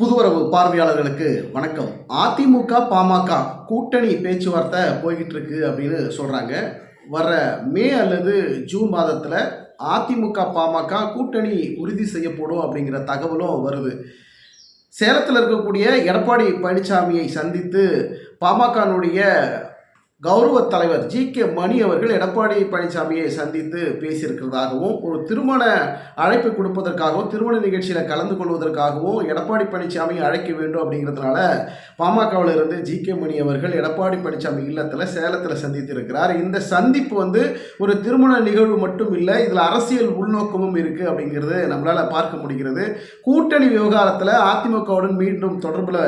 புதுவரவு பார்வையாளர்களுக்கு வணக்கம். அதிமுக பாமக கூட்டணி பேச்சுவார்த்தை போய்கிட்டு இருக்கு அப்படின்னு சொல்கிறாங்க வர மே அல்லது ஜூன் மாதத்தில் அதிமுக பாமக கூட்டணி உறுதி செய்யப்படும் அப்படிங்கிற தகவலும் வருது. சேலத்தில் இருக்கக்கூடிய எடப்பாடி பழனிசாமியை சந்தித்து பாமகனுடைய கௌரவ தலைவர் ஜி கே மணி அவர்கள் எடப்பாடி பழனிசாமியை சந்தித்து பேசியிருக்கிறதாகவும் ஒரு திருமண அழைப்பு கொடுப்பதற்காகவும் திருமண நிகழ்ச்சியில் கலந்து கொள்வதற்காகவும் எடப்பாடி பழனிசாமியை அழைக்க வேண்டும் அப்படிங்கிறதுனால பாமகவில் இருந்து ஜி கே மணி அவர்கள் எடப்பாடி பழனிசாமி இல்லத்தில் சேலத்தில் சந்தித்திருக்கிறார். இந்த சந்திப்பு வந்து ஒரு திருமண நிகழ்வு மட்டும் இல்லை இதில் அரசியல் உள்நோக்கமும் இருக்குது அப்படிங்கிறது நம்மளால் பார்க்க முடிகிறது. கூட்டணி விவகாரத்தில் அதிமுகவுடன் மீண்டும் தொடர்பில்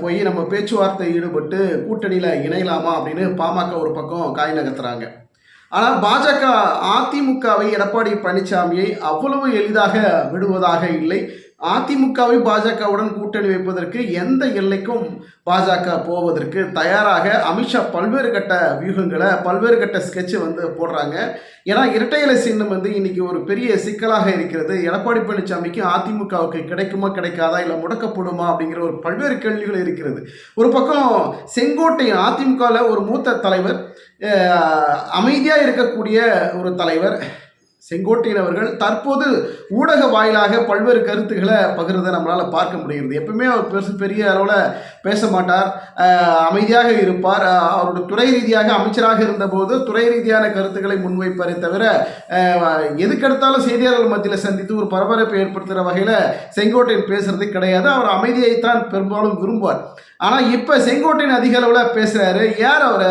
போய் நம்ம பேச்சுவார்த்தை ஈடுபட்டு கூட்டணியில் இணையலாமா அப்படின்னு பாமக ஒரு பக்கம் காய் நகர்த்துறாங்க. ஆனால் பாஜக அதிமுகவை எடப்பாடி பழனிசாமியை அவ்வளவு எளிதாக விடுவதாக இல்லை. அதிமுகவை பாஜகவுடன் கூட்டணி வைப்பதற்கு எந்த எல்லைக்கும் பாஜக போவதற்கு தயாராக அமித்ஷா பல்வேறு கட்ட வியூகங்களை பல்வேறு கட்ட ஸ்கெட்சு வந்து போடுறாங்க. ஏன்னா இரட்டை இலை சின்னம் வந்து இன்னைக்கு ஒரு பெரிய சிக்கலாக இருக்கிறது. எடப்பாடி பழனிசாமிக்கு அதிமுகவுக்கு கிடைக்குமா கிடைக்காதா இல்லை முடக்கப்படுமா அப்படிங்கிற ஒரு பல்வேறு கேள்விகள் இருக்கிறது. ஒரு பக்கம் செங்கோட்டையன் அதிமுகவில் ஒரு மூத்த தலைவர் அமைதியாக இருக்கக்கூடிய ஒரு தலைவர் செங்கோட்டையன் அவர்கள் தற்போது ஊடக வாயிலாக பல்வேறு கருத்துக்களை பகிர்றதை நம்மளால் பார்க்க முடிகிறது. எப்பவுமே அவர் பெருசு பெரிய அளவில் பேச மாட்டார். அமைதியாக இருப்பார். அவருடைய அவரோட துறை ரீதியாக அமைச்சராக இருந்தபோது துறை ரீதியான கருத்துக்களை முன்வைப்பாரே தவிர எதுக்கெடுத்தாலும் செய்தியாளர்கள் மத்தியில் சந்தித்து ஒரு பரபரப்பை ஏற்படுத்துகிற வகையில் செங்கோட்டையன் பேசுறது கிடையாது. அவர் அமைதியைத்தான் பெரும்பாலும் விரும்புவார். ஆனால் இப்போ செங்கோட்டையன் அதிக அளவில் பேசுகிறாரு யார் அவரை?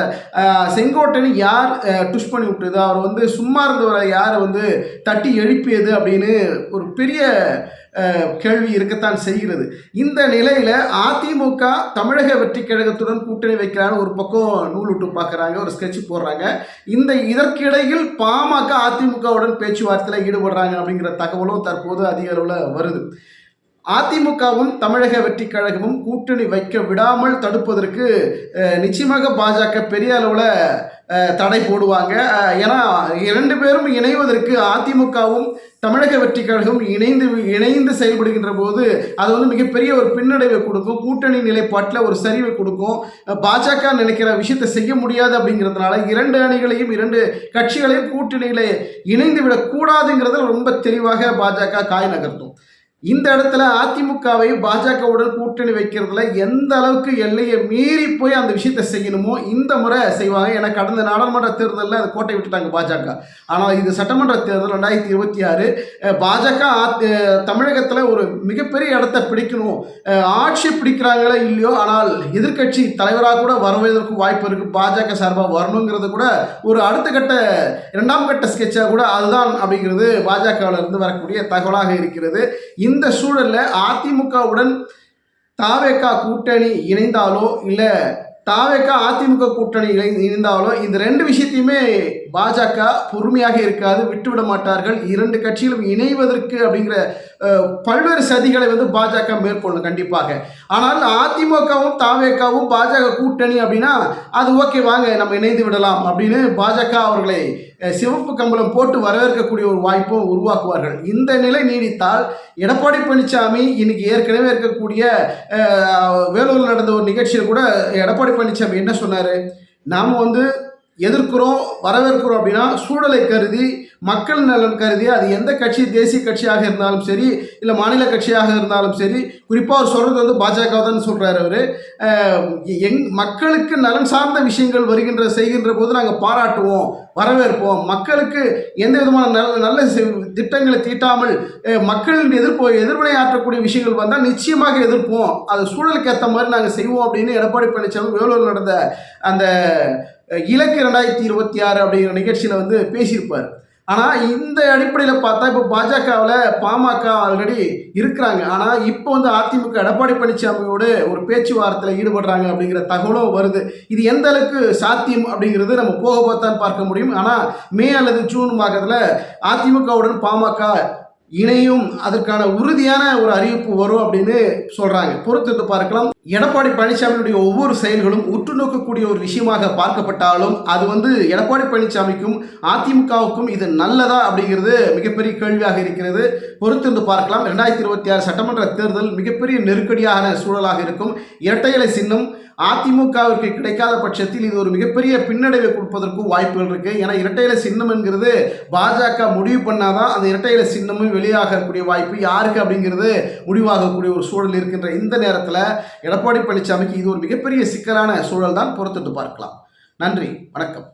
செங்கோட்டையன் யார் டுஷ் பண்ணி விட்டுது? அவர் வந்து சும்மா இருந்தவரை? யார் வந்து தட்டி எழுப்பியது அப்படின்னு ஒரு பெரிய கேள்வி இருக்கத்தான் செய்கிறது. இந்த நிலையில் அதிமுக தமிழக வெற்றி கழகத்துடன் கூட்டணி வைக்கிறான்னு ஒரு பக்கம் நூலுட்டு பார்க்குறாங்க ஒரு ஸ்கெட்ச் போடுறாங்க. இந்த இதற்கிடையில் பாமக அதிமுகவுடன் பேச்சுவார்த்தையில் ஈடுபடுறாங்க அப்படிங்கிற தகவலும் தற்போது அதிக அளவில் வருது. அதிமுகவும் தமிழக வெற்றி கழகமும் கூட்டணி வைக்க விடாமல் தடுப்பதற்கு நிச்சயமாக பாஜக பெரிய அளவில் தடை போடுவாங்க. ஏன்னா இரண்டு பேரும் இணைவதற்கு அதிமுகவும் தமிழக வெற்றி கழகம் இணைந்து இணைந்து செயல்படுகின்ற போது அது வந்து மிகப்பெரிய ஒரு பின்னடைவை கொடுக்கும். கூட்டணி நிலைப்பாட்டில் ஒரு சரிவை கொடுக்கும். பாஜக நினைக்கிற விஷயத்தை செய்ய முடியாது அப்படிங்கிறதுனால இரண்டு அணிகளையும் இரண்டு கட்சிகளையும் கூட்டணியில் இணைந்து விடக்கூடாதுங்கிறத ரொம்ப தெளிவாக பாஜக காய் நகர்த்தும். இந்த இடத்துல அதிமுகவை பாஜகவுடன் கூட்டணி வைக்கிறதுல எந்த அளவுக்கு எல்லையை மீறி போய் அந்த விஷயத்தை செய்யணுமோ இந்த முறை செய்வாங்க. ஏன்னா கடந்த நாடாளுமன்ற தேர்தலில் அந்த கோட்டை விட்டுட்டாங்க பாஜக. ஆனால் இது சட்டமன்ற தேர்தல் ரெண்டாயிரத்தி இருபத்தி ஆறு பாஜக தமிழகத்தில் ஒரு மிகப்பெரிய இடத்த பிடிக்கணும். ஆட்சி பிடிக்கிறாங்களோ இல்லையோ ஆனால் எதிர்க்கட்சி தலைவராக கூட வருவதற்கு வாய்ப்பு இருக்குது பாஜக சார்பாக வரணுங்கிறது கூட ஒரு அடுத்த கட்ட இரண்டாம் கட்ட ஸ்கெட்சாக கூட அதுதான் அப்படிங்கிறது பாஜகவிலிருந்து வரக்கூடிய தகவலாக இருக்கிறது. இந்த சூழலில் அதிமுகவுடன் தாவேக்கா கூட்டணி இணைந்தாலோ இல்லை தாவேக்கா அதிமுக கூட்டணி இணை- இணைந்தாலோ இந்த ரெண்டு விஷயத்தையுமே பாஜக பொறுமையாக இருக்காது விட்டுவிட மாட்டார்கள். இரண்டு கட்சிகளும் இணைவதற்கு அப்படிங்கிற பல்வேறு சதிகளை வந்து பாஜக மேற்கொள்ளும் கண்டிப்பாக. ஆனால் அதிமுகவும் தாவேக்காவும் பாஜக கூட்டணி அப்படின்னா அது ஓகே வாங்க நம்ம இணைந்து விடலாம் அப்படின்னு பாஜக அவர்களை சிவப்பு கம்பளம் போட்டு வரவேற்கக்கூடிய ஒரு வாய்ப்பும் உருவாக்குவார்கள். இந்த நிலை நீடித்தால் எடப்பாடி பழனிசாமி இன்னைக்கு ஏற்கனவே இருக்கக்கூடிய வேலூரில் நடந்த ஒரு நிகழ்ச்சியில் கூட எடப்பாடி பழனிசாமி என்ன சொன்னார்? நாம் வந்து எதிர்க்கிறோம் வரவேற்கிறோம் அப்படின்னா சூழலை கருதி மக்கள் நலன் கருதி அது எந்த கட்சி தேசிய கட்சியாக இருந்தாலும் சரி இல்லை மாநில கட்சியாக இருந்தாலும் சரி குறிப்பாக அவர் சொல்கிறது வந்து பாஜக தான் சொல்கிறார் அவர். எங் மக்களுக்கு நலன் சார்ந்த விஷயங்கள் வருகின்ற செய்கின்ற போது நாங்கள் பாராட்டுவோம் வரவேற்போம். மக்களுக்கு எந்த விதமான நல்ல நல்ல திட்டங்களை தீட்டாமல் மக்களின் எதிர்ப்பு எதிர்வினை ஆற்றக்கூடிய விஷயங்கள் வந்தால் நிச்சயமாக எதிர்ப்போம். அது சூழலுக்கு ஏற்ற மாதிரி நாங்கள் செய்வோம் அப்படின்னு எடப்பாடி பழனிசாமி வேலூரில் நடந்த அந்த இலக்கு ரெண்டாயிரத்தி இருபத்தி ஆறு அப்படிங்கிற நிகழ்ச்சியில் வந்து பேசியிருப்பார். ஆனால் இந்த அடிப்படையில் பார்த்தா இப்போ பாஜகவில் பாமக ஆல்ரெடி இருக்கிறாங்க. ஆனால் இப்போ வந்து அதிமுக எடப்பாடி பழனிசாமியோடு ஒரு பேச்சுவார்த்தையில் ஈடுபடுறாங்க அப்படிங்கிற தகவலும் வருது. இது எந்த அளவுக்கு சாத்தியம் அப்படிங்கிறது நம்ம போக பார்த்தான் பார்க்க முடியும். ஆனால் மே அல்லது ஜூன் மாதத்தில் அதிமுகவுடன் பாமக இணையும் அதற்கான உறுதியான ஒரு அறிவிப்பு வரும் அப்படின்னு சொல்கிறாங்க பொறுத்திருந்து பார்க்கலாம். எடப்பாடி பழனிசாமியுடைய ஒவ்வொரு செயல்களும் உற்று நோக்கக்கூடிய ஒரு விஷயமாக பார்க்கப்பட்டாலும் அது வந்து எடப்பாடி பழனிசாமிக்கும் அதிமுகவுக்கும் இது நல்லதா அப்படிங்கிறது மிகப்பெரிய கேள்வியாக இருக்கிறது. பொறுத்திருந்து பார்க்கலாம். ரெண்டாயிரத்தி இருபத்தி ஆறு சட்டமன்ற தேர்தல் மிகப்பெரிய நெருக்கடியான சூழலாக இருக்கும். இரட்டை இலை சின்னம் அதிமுகவிற்கு கிடைக்காத பட்சத்தில் இது ஒரு மிகப்பெரிய பின்னடைவை கொடுப்பதற்கும் வாய்ப்புகள் இருக்கு. ஏன்னா இரட்டையில சின்னம்ங்கிறது சின்னம் என்கிறது பாஜக முடிவு பண்ணாதான் அந்த இரட்டையில சின்னமும் வெளியாகக்கூடிய வாய்ப்பு யாருக்கு அப்படிங்கிறது முடிவாகக்கூடிய ஒரு சூழல் இருக்கின்ற இந்த நேரத்தில் எடப்பாடி பழனிசாமிக்கு இது ஒரு மிகப்பெரிய சிக்கலான சூழல் தான் பொறுத்துட்டு பார்க்கலாம். நன்றி. வணக்கம்.